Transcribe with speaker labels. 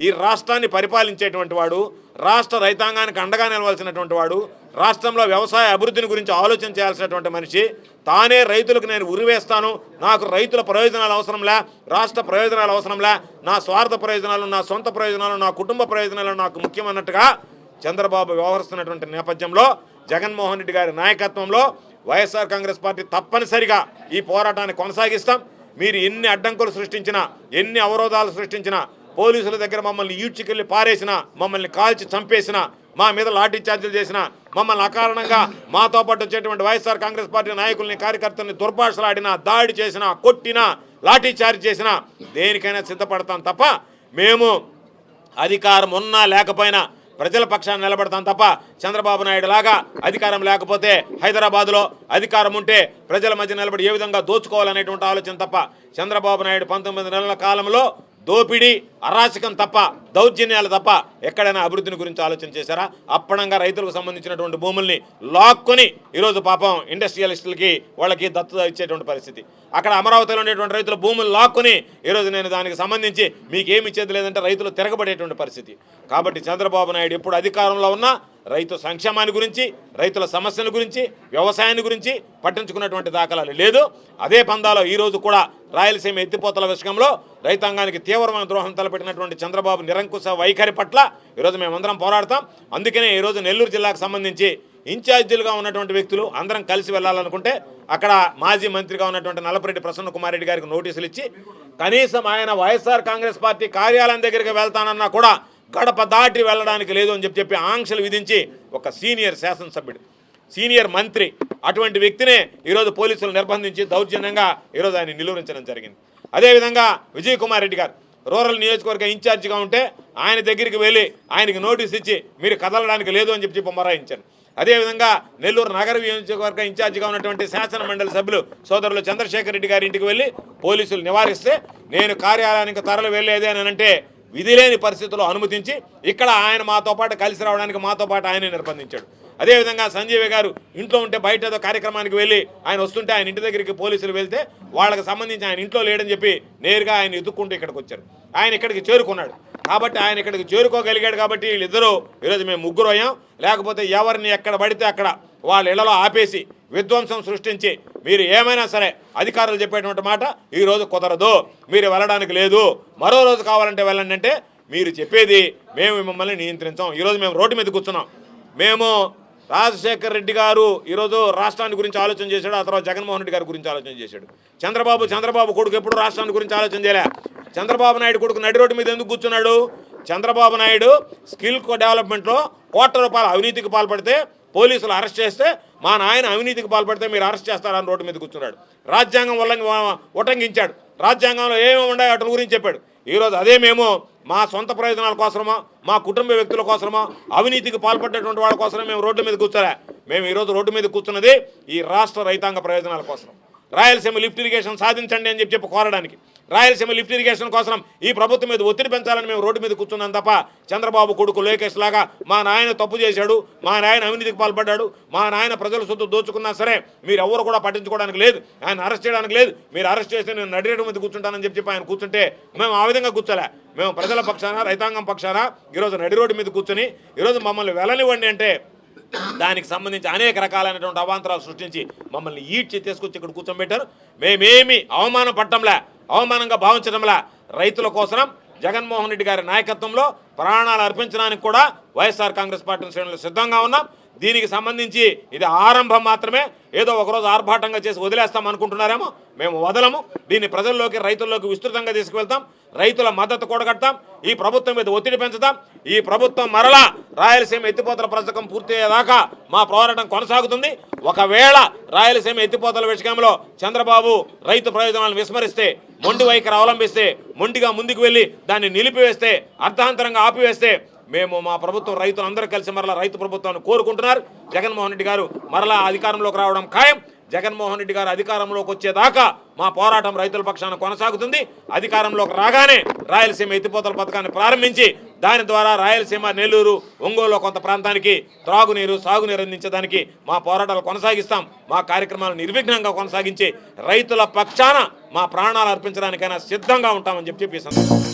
Speaker 1: ఈ రాష్ట్రాన్ని పరిపాలించేటువంటి వాడు రాష్ట్ర రైతాంగానికి అండగా నిలవాల్సినటువంటి వాడు రాష్ట్రంలో వ్యవసాయ అభివృద్ధిని గురించి ఆలోచన చేయాల్సినటువంటి మనిషి తానే రైతులకు నేను ఉరివేస్తాను నాకు రైతుల ప్రయోజనాలు అవసరంలే రాష్ట్ర ప్రయోజనాలు అవసరంలే నా స్వార్థ ప్రయోజనాలు నా సొంత ప్రయోజనాలు నా కుటుంబ ప్రయోజనాలు నాకు ముఖ్యమన్నట్టుగా చంద్రబాబు వ్యవహరిస్తున్నటువంటి నేపథ్యంలో జగన్మోహన్ రెడ్డి గారి నాయకత్వంలో వైఎస్ఆర్ కాంగ్రెస్ పార్టీ తప్పనిసరిగా ఈ పోరాటాన్ని కొనసాగిస్తాం. మీరు ఎన్ని అడ్డంకులు సృష్టించినా ఎన్ని అవరోధాలు సృష్టించినా పోలీసుల దగ్గర మమ్మల్ని ఈడ్చుకెళ్ళి పారేసిన మమ్మల్ని కాల్చి చంపేసిన మా మీద లాఠీ చార్జీలు చేసినా మమ్మల్ని అకారణంగా మాతో పాటు వచ్చేటువంటి వైఎస్ఆర్ కాంగ్రెస్ పార్టీ నాయకుల్ని కార్యకర్తల్ని దుర్భాషలాడినా దాడి చేసినా కొట్టినా లాఠీ చార్జ్ చేసినా దేనికైనా సిద్ధపడతాం తప్ప మేము అధికారం ఉన్నా లేకపోయినా ప్రజల పక్షాన్ని నిలబడతాం తప్ప చంద్రబాబు నాయుడు లాగా అధికారం లేకపోతే హైదరాబాద్లో అధికారం ఉంటే ప్రజల మధ్య నిలబడి ఏ విధంగా దోచుకోవాలనేటువంటి ఆలోచన తప్ప చంద్రబాబు నాయుడు పంతొమ్మిది నెలల కాలంలో దోపిడీ అరాచకం తప్ప దౌర్జన్యాలు తప్ప ఎక్కడైనా అభివృద్ధిని గురించి ఆలోచన చేశారా? అప్పణంగా రైతులకు సంబంధించినటువంటి భూముల్ని లాక్కొని ఈరోజు పాపం ఇండస్ట్రియలిస్టులకి వాళ్ళకి దత్తత ఇచ్చేటువంటి పరిస్థితి. అక్కడ అమరావతిలో ఉండేటువంటి రైతుల భూములు లాక్కొని ఈరోజు నేను దానికి సంబంధించి మీకు ఏమి ఇచ్చేది లేదంటే రైతులు తిరగబడేటువంటి పరిస్థితి. కాబట్టి చంద్రబాబు నాయుడు ఎప్పుడు అధికారంలో ఉన్నా రైతు సంక్షేమాన్ని గురించి రైతుల సమస్యల గురించి వ్యవసాయాన్ని గురించి పట్టించుకున్నటువంటి దాఖలాలు లేదు. అదే పందాలో ఈరోజు కూడా రాయలసీమ ఎత్తిపోతల విషయంలో రైతాంగానికి తీవ్రమైన ద్రోహం తలపెట్టినటువంటి చంద్రబాబు నిరంకుశ వైఖరి పట్ల ఈరోజు మేమందరం పోరాడతాం. అందుకనే ఈరోజు నెల్లూరు జిల్లాకు సంబంధించి ఇన్ఛార్జీలుగా ఉన్నటువంటి వ్యక్తులు అందరం కలిసి వెళ్ళాలనుకుంటే అక్కడ మాజీ మంత్రిగా ఉన్నటువంటి నల్లపరెడ్డి ప్రసన్న కుమార్ రెడ్డి గారికి నోటీసులు ఇచ్చి కనీసం ఆయన వైఎస్ఆర్ కాంగ్రెస్ పార్టీ కార్యాలయం దగ్గరికి వెళ్తానన్నా కూడా గడప దాటి వెళ్ళడానికి లేదు అని చెప్పి చెప్పి ఆంక్షలు విధించి ఒక సీనియర్ శాసనసభ్యుడు సీనియర్ మంత్రి అటువంటి వ్యక్తినే ఈరోజు పోలీసులు నిర్బంధించి దౌర్జన్యంగా ఈరోజు ఆయన నిలువరించడం జరిగింది. అదేవిధంగా విజయ్ కుమార్ రెడ్డి గారు రూరల్ నియోజకవర్గ ఇన్ఛార్జిగా ఉంటే ఆయన దగ్గరికి వెళ్ళి ఆయనకి నోటీస్ ఇచ్చి మీరు కదలడానికి లేదు అని చెప్పి చెప్పి మొరాయించారు. అదేవిధంగా నెల్లూరు నగర నియోజకవర్గ ఇన్ఛార్జిగా ఉన్నటువంటి శాసన మండలి సభ్యులు సోదరులు చంద్రశేఖర్ రెడ్డి గారి ఇంటికి వెళ్ళి పోలీసులు నివారిస్తే నేను కార్యాలయానికి తరలి వెళ్ళేది అని అంటే విధి లేని పరిస్థితుల్లో అనుమతించి ఇక్కడ ఆయన మాతో పాటు కలిసి రావడానికి మాతో పాటు ఆయనే నిర్బంధించాడు. అదేవిధంగా సంజీవ్ గారు ఇంట్లో ఉంటే బయట ఏదో కార్యక్రమానికి వెళ్ళి ఆయన వస్తుంటే ఆయన ఇంటి దగ్గరికి పోలీసులు వెళ్తే వాళ్ళకి సంబంధించి ఆయన ఇంట్లో లేడని చెప్పి నేరుగా ఆయన ఎదుక్కుంటూ ఇక్కడికి వచ్చారు. ఆయన ఇక్కడికి చేరుకున్నాడు. కాబట్టి ఆయన ఇక్కడికి చేరుకోగలిగాడు కాబట్టి వీళ్ళిద్దరూ ఈరోజు మేము ముగ్గురు అయ్యాం. లేకపోతే ఎవరిని ఎక్కడ పడితే అక్కడ వాళ్ళ ఇళ్ళలో ఆపేసి విధ్వంసం సృష్టించి మీరు ఏమైనా సరే అధికారులు చెప్పేటువంటి మాట ఈరోజు కుదరదు. మీరు వెళ్ళడానికి లేదు. మరో రోజు కావాలంటే వెళ్ళండి అంటే మీరు చెప్పేది మేము మిమ్మల్ని నియంత్రించాం. ఈరోజు మేము రోడ్డు మీద కూర్చున్నాం. మేము రాజశేఖర్ రెడ్డి గారు ఈరోజు రాష్ట్రాన్ని గురించి ఆలోచన చేశాడు. ఆ తర్వాత జగన్మోహన్ రెడ్డి గారి గురించి ఆలోచన చేశాడు. చంద్రబాబు చంద్రబాబు కొడుకు ఎప్పుడు రాష్ట్రాన్ని గురించి ఆలోచన చేయలే. చంద్రబాబు నాయుడు కొడుకు నడి రోడ్డు మీద ఎందుకు కూర్చున్నాడు? చంద్రబాబు నాయుడు స్కిల్ డెవలప్మెంట్లో కోట్ల రూపాయల అవినీతికి పాల్పడితే పోలీసులు అరెస్ట్ చేస్తే మా నాయన అవినీతికి పాల్పడితే మీరు అరెస్ట్ చేస్తారని రోడ్డు మీద కూర్చున్నాడు. రాజ్యాంగం వల్ల ఉటంకించాడు. రాజ్యాంగంలో ఏమేమి ఉన్నాయో వాటి గురించి చెప్పాడు. ఈరోజు అదే మేము మా సొంత ప్రయోజనాల కోసమో మా కుటుంబ వ్యక్తుల కోసమో అవినీతికి పాల్పడేటువంటి వాళ్ళ కోసమే మేము రోడ్డు మీద కూర్చోలే. మేము ఈరోజు రోడ్డు మీద కూర్చున్నది ఈ రాష్ట్ర రైతాంగ ప్రయోజనాల కోసం. రాయలసీమ లిఫ్ట్ ఇరిగేషన్ సాధించండి అని చెప్పి చెప్పి కోరడానికి. రాయలసీమ లిఫ్ట్ ఇరిగేషన్ కోసం ఈ ప్రభుత్వం మీద ఒత్తిడి పెంచాలని మేము రోడ్డు మీద కూర్చున్నాం తప్ప చంద్రబాబు కొడుకు లోకేష్ లాగా మా నాయన తప్పు చేశాడు మా నాయన అవినీతికి పాల్పడ్డాడు మా నాయన ప్రజల సొత్తు దోచుకున్నా సరే మీరు ఎవరు కూడా పట్టించుకోవడానికి లేదు. ఆయన అరెస్ట్ చేయడానికి లేదు. మీరు అరెస్ట్ చేస్తే నేను నడిరేటు మీద కూర్చుంటానని చెప్పి చెప్పి ఆయన కూర్చుంటే మేము ఆ విధంగా కూర్చోలే. మేము ప్రజల పక్షాన రైతాంగం పక్షాన ఈరోజు నడి రోడ్డు మీద కూర్చొని ఈరోజు మమ్మల్ని వెళ్ళనివ్వండి అంటే దానికి సంబంధించి అనేక రకాలైనటువంటి అవాంతరాలు సృష్టించి మమ్మల్ని ఈడ్చి తీసుకొచ్చి ఇక్కడ కూర్చోబెట్టారు. మేమేమి అవమానం పట్టంలే అవమానంగా భావించడంలా రైతుల కోసం జగన్మోహన్ రెడ్డి గారి నాయకత్వంలో ప్రాణాలు అర్పించడానికి కూడా వైఎస్ఆర్ కాంగ్రెస్ పార్టీ శ్రేణులు సిద్ధంగా ఉన్నాం. దీనికి సంబంధించి ఇది ఆరంభం మాత్రమే. ఏదో ఒకరోజు ఆర్భాటంగా చేసి వదిలేస్తాం అనుకుంటున్నారేమో మేము వదలము. దీన్ని ప్రజల్లోకి రైతుల్లోకి విస్తృతంగా తీసుకువెళ్తాం. రైతుల మద్దతు కూడగడతాం ఈ ప్రభుత్వం మీద ఒత్తిడి పెంచుతాం. ఈ ప్రభుత్వం మరలా రాయలసీమ ఎత్తిపోతల పథకం పూర్తయ్యేదాకా మా పోరాటం కొనసాగుతుంది. ఒకవేళ రాయలసీమ ఎత్తిపోతల విషయంలో చంద్రబాబు రైతు ప్రయోజనాలను విస్మరిస్తే మొండి వైఖరి అవలంబిస్తే మొండిగా ముందుకు వెళ్ళి దాన్ని నిలిపివేస్తే అర్థాంతరంగా ఆపివేస్తే మేము మా ప్రభుత్వం రైతులు అందరూ కలిసి మరలా రైతు ప్రభుత్వాన్ని కోరుకుంటున్నారు. జగన్మోహన్ రెడ్డి గారు మరలా అధికారంలోకి రావడం ఖాయం. జగన్మోహన్ రెడ్డి గారు అధికారంలోకి వచ్చేదాకా మా పోరాటం రైతుల పక్షాన కొనసాగుతుంది. అధికారంలోకి రాగానే రాయలసీమ ఎత్తిపోతల పథకాన్ని ప్రారంభించి దాని ద్వారా రాయలసీమ నెల్లూరు ఒంగోలు కొంత ప్రాంతానికి త్రాగునీరు సాగునీరు అందించడానికి మా పోరాటాలు కొనసాగిస్తాం. మా కార్యక్రమాలు నిర్విఘ్నంగా కొనసాగించి రైతుల పక్షాన మా ప్రాణాలు అర్పించడానికైనా సిద్ధంగా ఉంటామని చెప్పి చెప్పేసి